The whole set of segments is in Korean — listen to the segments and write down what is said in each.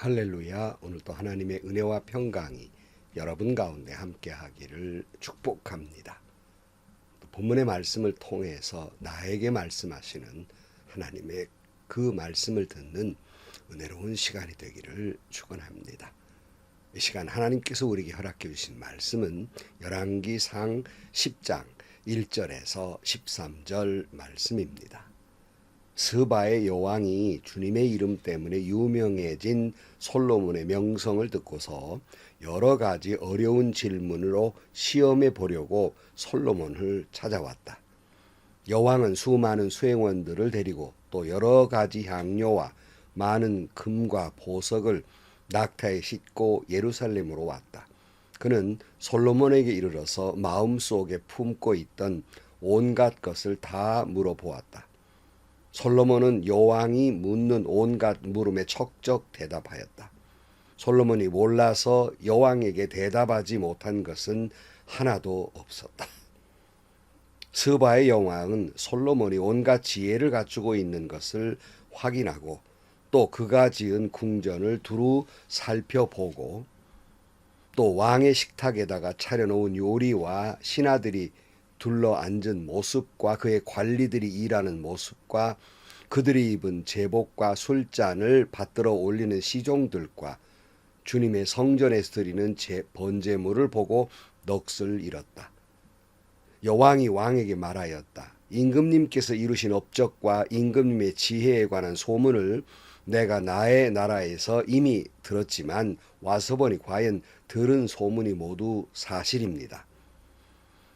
할렐루야. 오늘도 하나님의 은혜와 평강이 여러분 가운데 함께 하기를 축복합니다. 또 본문의 말씀을 통해서 나에게 말씀하시는 하나님의 그 말씀을 듣는 은혜로운 시간이 되기를 축원합니다. 이 시간 하나님께서 우리에게 허락해 주신 말씀은 열왕기상 10장 1절에서 13절 말씀입니다. 스바의 여왕이 주님의 이름 때문에 유명해진 솔로몬의 명성을 듣고서 여러 가지 어려운 질문으로 시험해 보려고 솔로몬을 찾아왔다. 여왕은 수많은 수행원들을 데리고 또 여러 가지 향료와 많은 금과 보석을 낙타에 싣고 예루살렘으로 왔다. 그는 솔로몬에게 이르러서 마음속에 품고 있던 온갖 것을 다 물어보았다. 솔로몬은 여왕이 묻는 온갖 물음에 척적 대답하였다. 솔로몬이 몰라서 여왕에게 대답하지 못한 것은 하나도 없었다. 스바의 여왕은 솔로몬이 온갖 지혜를 갖추고 있는 것을 확인하고 또 그가 지은 궁전을 두루 살펴보고 또 왕의 식탁에다가 차려놓은 요리와 신하들이 둘러 앉은 모습과 그의 관리들이 일하는 모습과 그들이 입은 제복과 술잔을 받들어 올리는 시종들과 주님의 성전에서 드리는 제, 번제물을 보고 넋을 잃었다. 여왕이 왕에게 말하였다. 임금님께서 이루신 업적과 임금님의 지혜에 관한 소문을 내가 나의 나라에서 이미 들었지만 와서 보니 과연 들은 소문이 모두 사실입니다.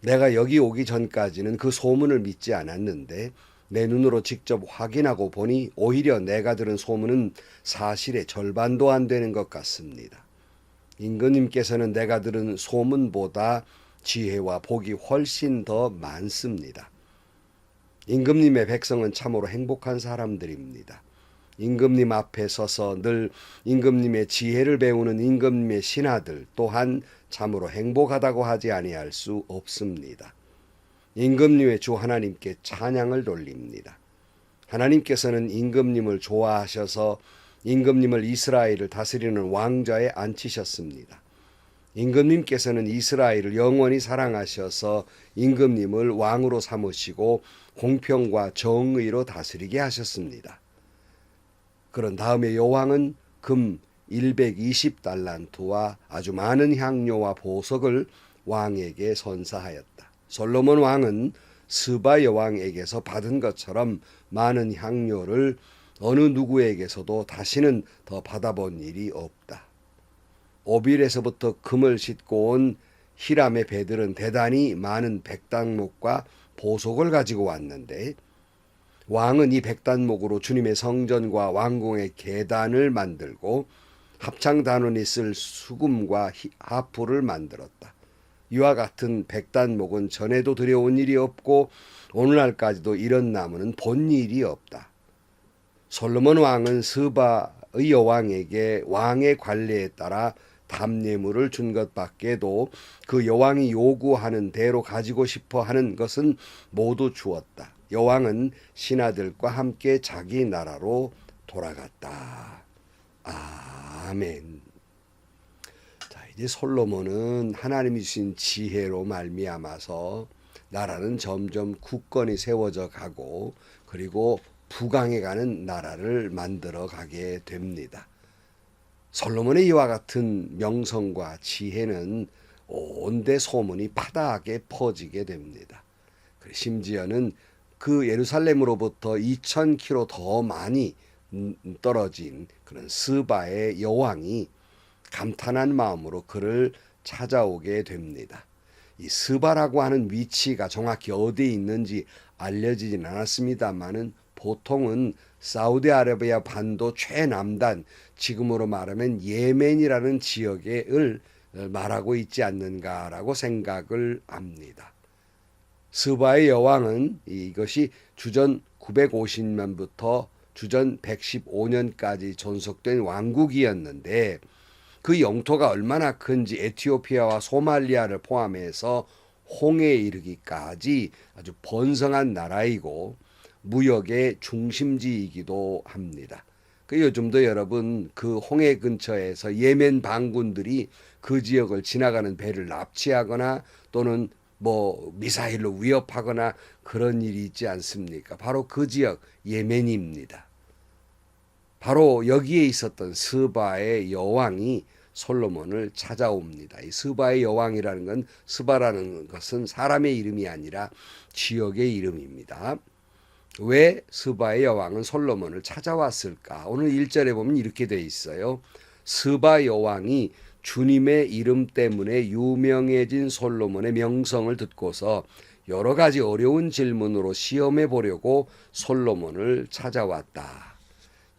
내가 여기 오기 전까지는 그 소문을 믿지 않았는데 내 눈으로 직접 확인하고 보니 오히려 내가 들은 소문은 사실의 절반도 안 되는 것 같습니다. 임금님께서는 내가 들은 소문보다 지혜와 복이 훨씬 더 많습니다. 임금님의 백성은 참으로 행복한 사람들입니다. 임금님 앞에 서서 늘 임금님의 지혜를 배우는 임금님의 신하들 또한 참으로 행복하다고 하지 아니할 수 없습니다. 임금님의 주 하나님께 찬양을 돌립니다. 하나님께서는 임금님을 좋아하셔서 임금님을 이스라엘을 다스리는 왕좌에 앉히셨습니다. 임금님께서는 이스라엘을 영원히 사랑하셔서 임금님을 왕으로 삼으시고 공평과 정의로 다스리게 하셨습니다. 그런 다음에 여왕은 금 120달란트와 아주 많은 향료와 보석을 왕에게 선사하였다. 솔로몬 왕은 스바 여왕에게서 받은 것처럼 많은 향료를 어느 누구에게서도 다시는 더 받아본 일이 없다. 오빌에서부터 금을 싣고 온 히람의 배들은 대단히 많은 백당목과 보석을 가지고 왔는데 왕은 이 백단목으로 주님의 성전과 왕궁의 계단을 만들고 합창 단원이 쓸 수금과 하프를 만들었다. 이와 같은 백단목은 전에도 들여온 일이 없고 오늘날까지도 이런 나무는 본 일이 없다. 솔로몬 왕은 스바의 여왕에게 왕의 관례에 따라 담례물을 준 것밖에도 그 여왕이 요구하는 대로 가지고 싶어 하는 것은 모두 주었다. 여왕은 신하들과 함께 자기 나라로 돌아갔다. 아멘. 자, 이제 솔로몬은 하나님이 주신 지혜로 말미암아서 나라는 점점 굳건히 세워져 가고 그리고 부강해 가는 나라를 만들어 가게 됩니다. 솔로몬의 이와 같은 명성과 지혜는 온데 소문이 파다하게 퍼지게 됩니다. 심지어는 그 예루살렘으로부터 2,000km 더 많이 떨어진 그런 스바의 여왕이 감탄한 마음으로 그를 찾아오게 됩니다. 이 스바라고 하는 위치가 정확히 어디에 있는지 알려지진 않았습니다만은 보통은 사우디아라비아 반도 최남단 지금으로 말하면 예멘이라는 지역을 말하고 있지 않는가라고 생각을 합니다. 스바의 여왕은 이것이 주전 950년부터 주전 115년까지 존속된 왕국이었는데 그 영토가 얼마나 큰지 에티오피아와 소말리아를 포함해서 홍해에 이르기까지 아주 번성한 나라이고 무역의 중심지이기도 합니다. 그 요즘도 여러분 그 홍해 근처에서 예멘 반군들이 그 지역을 지나가는 배를 납치하거나 또는 뭐 미사일로 위협하거나 그런 일이 있지 않습니까? 바로 그 지역 예멘입니다. 바로 여기에 있었던 스바의 여왕이 솔로몬을 찾아옵니다. 이 스바의 여왕이라는 건 스바라는 것은 사람의 이름이 아니라 지역의 이름입니다. 왜 스바의 여왕은 솔로몬을 찾아왔을까? 오늘 1절에 보면 이렇게 돼 있어요. 스바 여왕이 주님의 이름 때문에 유명해진 솔로몬의 명성을 듣고서 여러 가지 어려운 질문으로 시험해 보려고 솔로몬을 찾아왔다.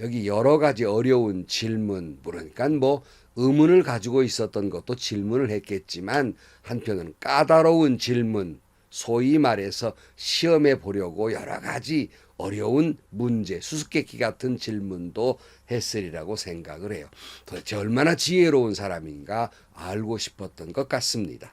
여기 여러 가지 어려운 질문, 그러니까 뭐 의문을 가지고 있었던 것도 질문을 했겠지만 한편은 까다로운 질문, 소위 말해서 시험해 보려고 여러 가지 어려운 문제, 수수께끼 같은 질문도 했으리라고 생각을 해요. 도대체 얼마나 지혜로운 사람인가 알고 싶었던 것 같습니다.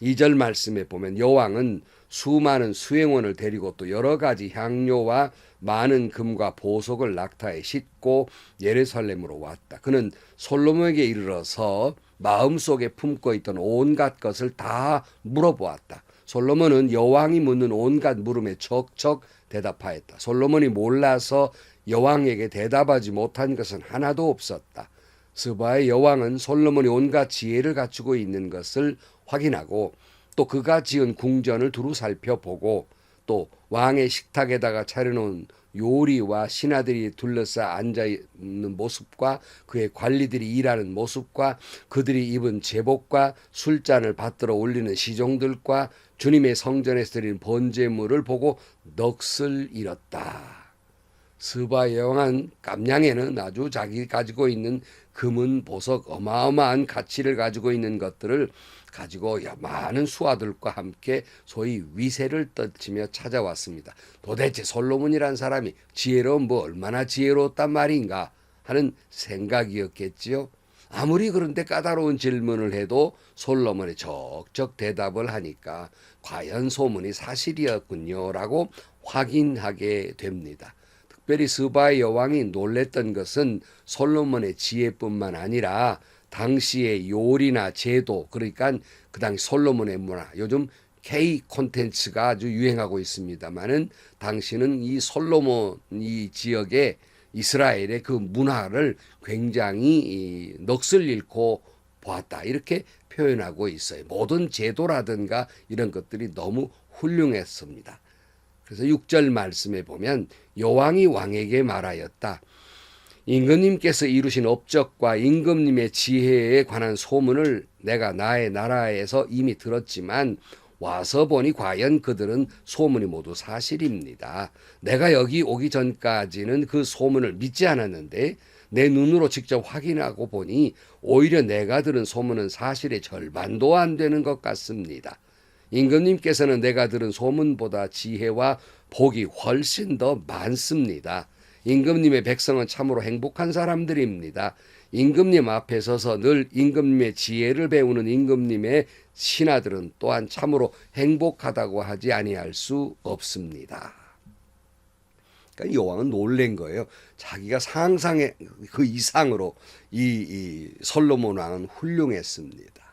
2절 말씀에 보면 여왕은 수많은 수행원을 데리고 또 여러 가지 향료와 많은 금과 보석을 낙타에 싣고 예루살렘으로 왔다. 그는 솔로몬에게 이르러서 마음속에 품고 있던 온갖 것을 다 물어보았다. 솔로몬은 여왕이 묻는 온갖 물음에 척척 대답하였다. 솔로몬이 몰라서 여왕에게 대답하지 못한 것은 하나도 없었다. 스바의 여왕은 솔로몬이 온갖 지혜를 갖추고 있는 것을 확인하고 또 그가 지은 궁전을 두루 살펴보고 또 왕의 식탁에다가 차려놓은 요리와 신하들이 둘러싸 앉아 있는 모습과 그의 관리들이 일하는 모습과 그들이 입은 제복과 술잔을 받들어 올리는 시종들과 주님의 성전에서 드리는 번제물을 보고 넋을 잃었다. 스바 여왕한 깜냥에는 아주 자기 가지고 있는 금은 보석 어마어마한 가치를 가지고 있는 것들을 가지고 많은 수하들과 함께 소위 위세를 떨치며 찾아왔습니다. 도대체 솔로몬이란 사람이 지혜로운 뭐 얼마나 지혜로웠단 말인가 하는 생각이었겠지요. 아무리 그런데 까다로운 질문을 해도 솔로몬이 적적 대답을 하니까 과연 소문이 사실이었군요라고 확인하게 됩니다. 특별히 스바의 여왕이 놀랬던 것은 솔로몬의 지혜뿐만 아니라 당시의 요리나 제도 그러니까 그 당시 솔로몬의 문화 요즘 K 콘텐츠가 아주 유행하고 있습니다만은 당시는 이 솔로몬 이 지역의 이스라엘의 그 문화를 굉장히 넋을 잃고 보았다 이렇게 표현하고 있어요. 모든 제도라든가 이런 것들이 너무 훌륭했습니다. 그래서 6절 말씀에 보면 여왕이 왕에게 말하였다. 임금님께서 이루신 업적과 임금님의 지혜에 관한 소문을 내가 나의 나라에서 이미 들었지만 와서 보니 과연 그들은 소문이 모두 사실입니다. 내가 여기 오기 전까지는 그 소문을 믿지 않았는데 내 눈으로 직접 확인하고 보니 오히려 내가 들은 소문은 사실의 절반도 안 되는 것 같습니다. 임금님께서는 내가 들은 소문보다 지혜와 복이 훨씬 더 많습니다. 임금님의 백성은 참으로 행복한 사람들입니다. 임금님 앞에 서서 늘 임금님의 지혜를 배우는 임금님의 신하들은 또한 참으로 행복하다고 하지 아니할 수 없습니다. 그러니까 여왕은 놀란 거예요. 자기가 상상의 그 이상으로 이, 이 솔로몬 왕은 훌륭했습니다.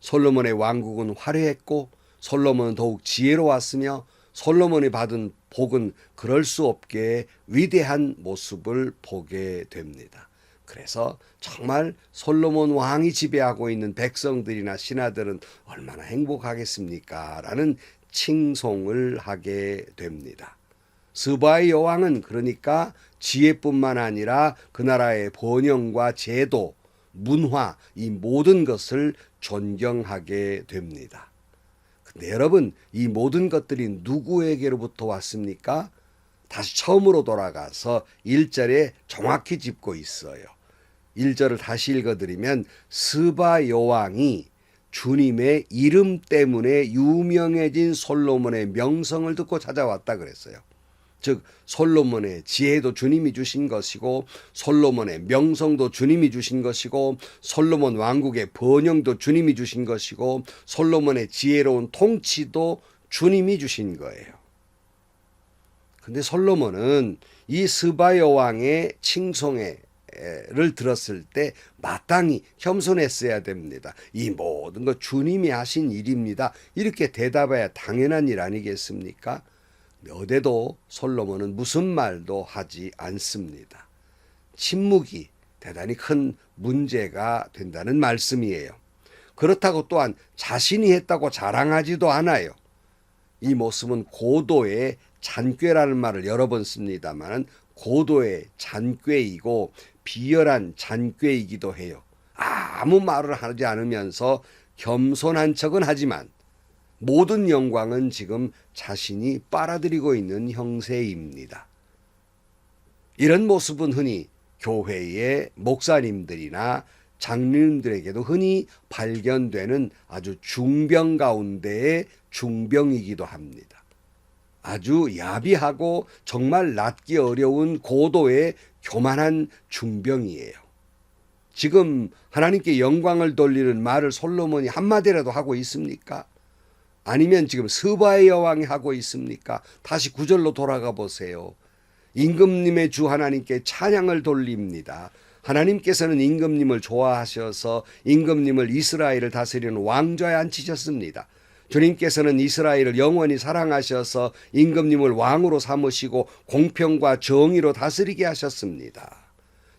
솔로몬의 왕국은 화려했고 솔로몬은 더욱 지혜로웠으며 솔로몬이 받은 복은 그럴 수 없게 위대한 모습을 보게 됩니다. 그래서 정말 솔로몬 왕이 지배하고 있는 백성들이나 신하들은 얼마나 행복하겠습니까? 라는 칭송을 하게 됩니다. 스바의 여왕은 그러니까 지혜뿐만 아니라 그 나라의 번영과 제도, 문화, 이 모든 것을 존경하게 됩니다. 근데 여러분, 이 모든 것들이 누구에게로부터 왔습니까? 다시 처음으로 돌아가서 1절에 정확히 짚고 있어요. 1절을 다시 읽어드리면 스바 여왕이 주님의 이름 때문에 유명해진 솔로몬의 명성을 듣고 찾아왔다 그랬어요. 즉 솔로몬의 지혜도 주님이 주신 것이고 솔로몬의 명성도 주님이 주신 것이고 솔로몬 왕국의 번영도 주님이 주신 것이고 솔로몬의 지혜로운 통치도 주님이 주신 거예요. 근데 솔로몬은 이 스바 여왕의 칭송회를 들었을 때 마땅히 겸손했어야 됩니다. 이 모든 것 주님이 하신 일입니다. 이렇게 대답해야 당연한 일 아니겠습니까? 어데도 솔로몬은 무슨 말도 하지 않습니다. 침묵이 대단히 큰 문제가 된다는 말씀이에요. 그렇다고 또한 자신이 했다고 자랑하지도 않아요. 이 모습은 고도의 잔꾀라는 말을 여러 번 씁니다만 고도의 잔꾀이고 비열한 잔꾀이기도 해요. 아무 말을 하지 않으면서 겸손한 척은 하지만 모든 영광은 지금 자신이 빨아들이고 있는 형세입니다. 이런 모습은 흔히 교회의 목사님들이나 장로님들에게도 흔히 발견되는 아주 중병 가운데의 중병이기도 합니다. 아주 야비하고 정말 낫기 어려운 고도의 교만한 중병이에요. 지금 하나님께 영광을 돌리는 말을 솔로몬이 한마디라도 하고 있습니까? 아니면 지금 스바의 여왕이 하고 있습니까? 다시 구절로 돌아가 보세요. 임금님의 주 하나님께 찬양을 돌립니다. 하나님께서는 임금님을 좋아하셔서 임금님을 이스라엘을 다스리는 왕좌에 앉히셨습니다. 주님께서는 이스라엘을 영원히 사랑하셔서 임금님을 왕으로 삼으시고 공평과 정의로 다스리게 하셨습니다.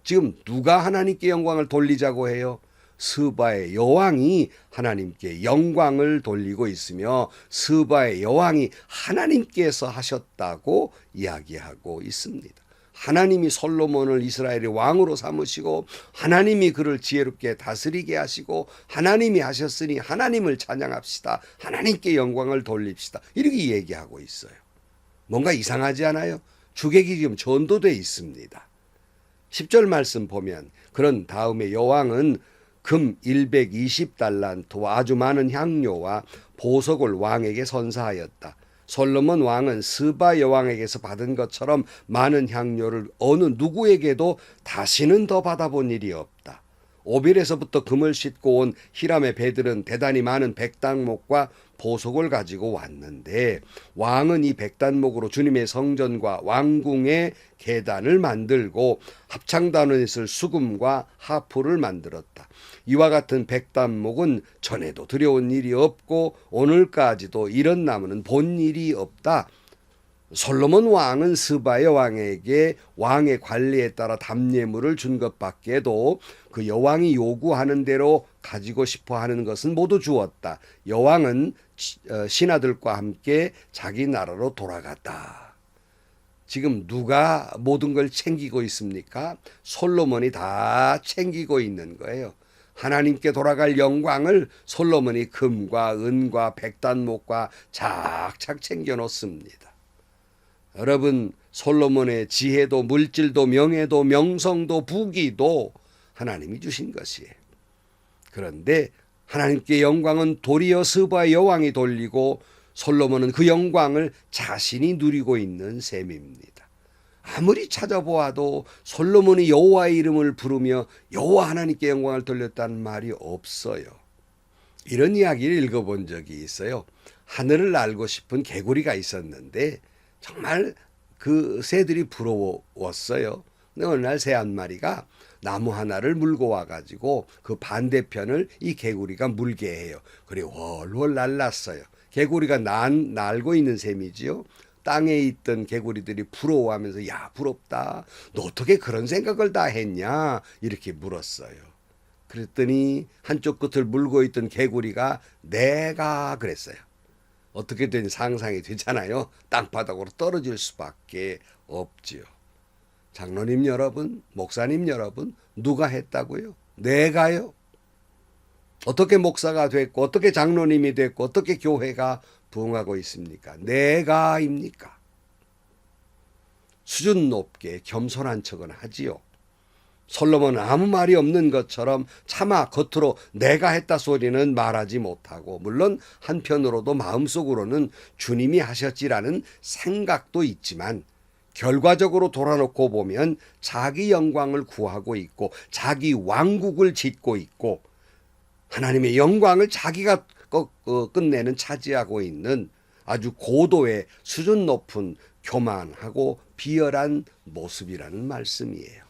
지금 누가 하나님께 영광을 돌리자고 해요? 스바의 여왕이 하나님께 영광을 돌리고 있으며 스바의 여왕이 하나님께서 하셨다고 이야기하고 있습니다. 하나님이 솔로몬을 이스라엘의 왕으로 삼으시고 하나님이 그를 지혜롭게 다스리게 하시고 하나님이 하셨으니 하나님을 찬양합시다. 하나님께 영광을 돌립시다. 이렇게 얘기하고 있어요. 뭔가 이상하지 않아요? 주객이 지금 전도돼 있습니다. 10절 말씀 보면 그런 다음에 여왕은 금 120달란트와 아주 많은 향료와 보석을 왕에게 선사하였다. 솔로몬 왕은 스바 여왕에게서 받은 것처럼 많은 향료를 어느 누구에게도 다시는 더 받아본 일이 없다. 오빌에서부터 금을 싣고 온 히람의 배들은 대단히 많은 백단목과 보석을 가지고 왔는데 왕은 이 백단목으로 주님의 성전과 왕궁의 계단을 만들고 합창단원에 쓸 수금과 하프를 만들었다. 이와 같은 백단목은 전에도 들여온 일이 없고 오늘까지도 이런 나무는 본 일이 없다. 솔로몬 왕은 스바의 왕에게 왕의 관리에 따라 담례물을 준 것밖에도 그 여왕이 요구하는 대로 가지고 싶어 하는 것은 모두 주었다. 여왕은 어, 신하들과 함께 자기 나라로 돌아갔다. 지금 누가 모든 걸 챙기고 있습니까? 솔로몬이 다 챙기고 있는 거예요. 하나님께 돌아갈 영광을 솔로몬이 금과 은과 백단목과 착착 챙겨 놓습니다. 여러분 솔로몬의 지혜도 물질도 명예도 명성도 부귀도 하나님이 주신 것이에요. 그런데 하나님께 영광은 도리어 스바 여왕이 돌리고 솔로몬은 그 영광을 자신이 누리고 있는 셈입니다. 아무리 찾아보아도 솔로몬이 여호와의 이름을 부르며 여호와 하나님께 영광을 돌렸다는 말이 없어요. 이런 이야기를 읽어본 적이 있어요. 하늘을 알고 싶은 개구리가 있었는데 정말 그 새들이 부러웠어요. 근데 어느 날 새 한 마리가 나무 하나를 물고 와가지고 그 반대편을 이 개구리가 물게 해요. 그리고 훨훨 날랐어요. 개구리가 난, 날고 있는 셈이지요. 땅에 있던 개구리들이 부러워하면서 야 부럽다. 너 어떻게 그런 생각을 다 했냐? 이렇게 물었어요. 그랬더니 한쪽 끝을 물고 있던 개구리가 내가 그랬어요. 어떻게 된 상상이 되잖아요. 땅바닥으로 떨어질 수밖에 없지요. 장로님 여러분, 목사님 여러분, 누가 했다고요? 내가요? 어떻게 목사가 됐고, 어떻게 장로님이 됐고, 어떻게 교회가 부흥하고 있습니까? 내가입니까? 수준 높게 겸손한 척은 하지요. 솔로몬은 아무 말이 없는 것처럼 차마 겉으로 내가 했다 소리는 말하지 못하고 물론 한편으로도 마음속으로는 주님이 하셨지라는 생각도 있지만 결과적으로 돌아놓고 보면 자기 영광을 구하고 있고 자기 왕국을 짓고 있고 하나님의 영광을 자기가 끝내는 차지하고 있는 아주 고도의 수준 높은 교만하고 비열한 모습이라는 말씀이에요.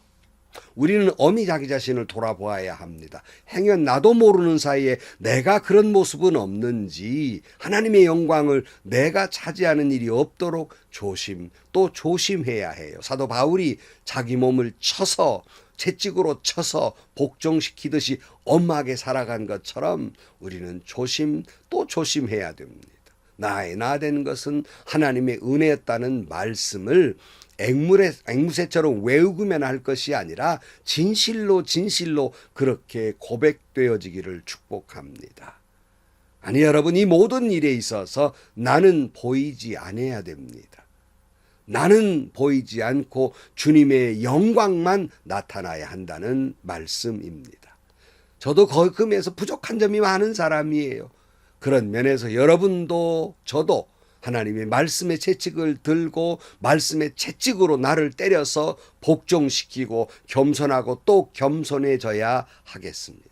우리는 엄히 자기 자신을 돌아보아야 합니다. 행여 나도 모르는 사이에 내가 그런 모습은 없는지 하나님의 영광을 내가 차지하는 일이 없도록 조심 또 조심해야 해요. 사도 바울이 자기 몸을 쳐서 채찍으로 쳐서 복종시키듯이 엄하게 살아간 것처럼 우리는 조심 또 조심해야 됩니다. 나의 나된 것은 하나님의 은혜였다는 말씀을 앵물에, 앵무새처럼 외우기만 할 것이 아니라 진실로 진실로 그렇게 고백되어지기를 축복합니다. 아니 여러분 이 모든 일에 있어서 나는 보이지 않아야 됩니다. 나는 보이지 않고 주님의 영광만 나타나야 한다는 말씀입니다. 저도 거금에서 부족한 점이 많은 사람이에요. 그런 면에서 여러분도 저도 하나님의 말씀의 채찍을 들고 말씀의 채찍으로 나를 때려서 복종시키고 겸손하고 또 겸손해져야 하겠습니다.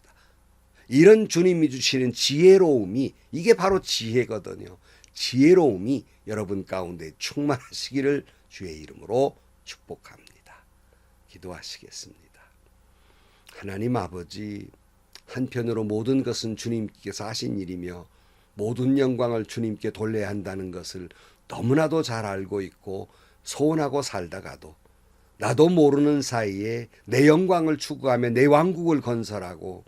이런 주님이 주시는 지혜로움이 이게 바로 지혜거든요. 지혜로움이 여러분 가운데 충만하시기를 주의 이름으로 축복합니다. 기도하시겠습니다. 하나님 아버지 한편으로 모든 것은 주님께서 하신 일이며 모든 영광을 주님께 돌려야 한다는 것을 너무나도 잘 알고 있고 소원하고 살다가도 나도 모르는 사이에 내 영광을 추구하며 내 왕국을 건설하고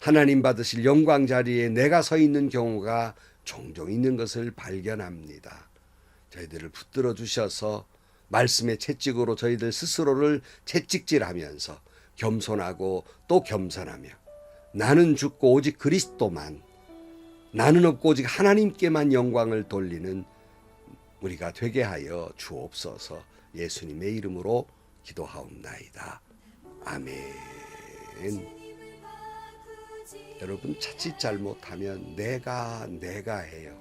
하나님 받으실 영광 자리에 내가 서 있는 경우가 종종 있는 것을 발견합니다. 저희들을 붙들어 주셔서 말씀의 채찍으로 저희들 스스로를 채찍질하면서 겸손하고 또 겸손하며 나는 죽고 오직 그리스도만 나는 없고 오직 하나님께만 영광을 돌리는 우리가 되게 하여 주옵소서 예수님의 이름으로 기도하옵나이다. 아멘. 여러분 자칫 잘못하면 내가 내가 해요.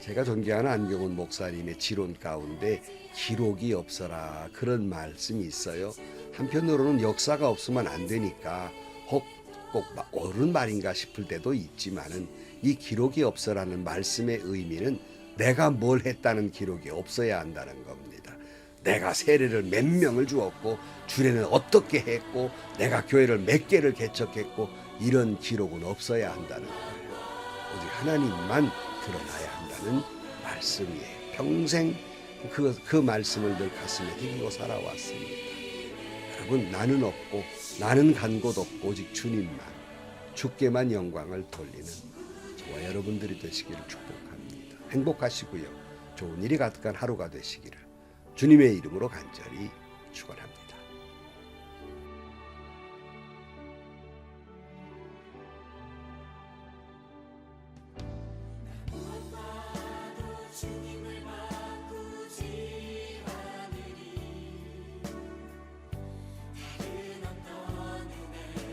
제가 존경하는 안경훈 목사님의 지론 가운데 기록이 없어라 그런 말씀이 있어요. 한편으로는 역사가 없으면 안 되니까 혹 꼭 옳은 말인가 싶을 때도 있지만은 이 기록이 없어라는 말씀의 의미는 내가 뭘 했다는 기록이 없어야 한다는 겁니다. 내가 세례를 몇 명을 주었고 주례는 어떻게 했고 내가 교회를 몇 개를 개척했고 이런 기록은 없어야 한다는 거예요. 오직 하나님만 드러나야 한다는 말씀이에요. 평생 그, 그 말씀을 늘 가슴에 새기고 살아왔습니다. 여러분 나는 없고 나는 간 곳 없고 오직 주님만 주께만 영광을 돌리는 저와 여러분들이 되시기를 축복합니다. 행복하시고요. 좋은 일이 가득한 하루가 되시기를 주님의 이름으로 간절히 축원합니다.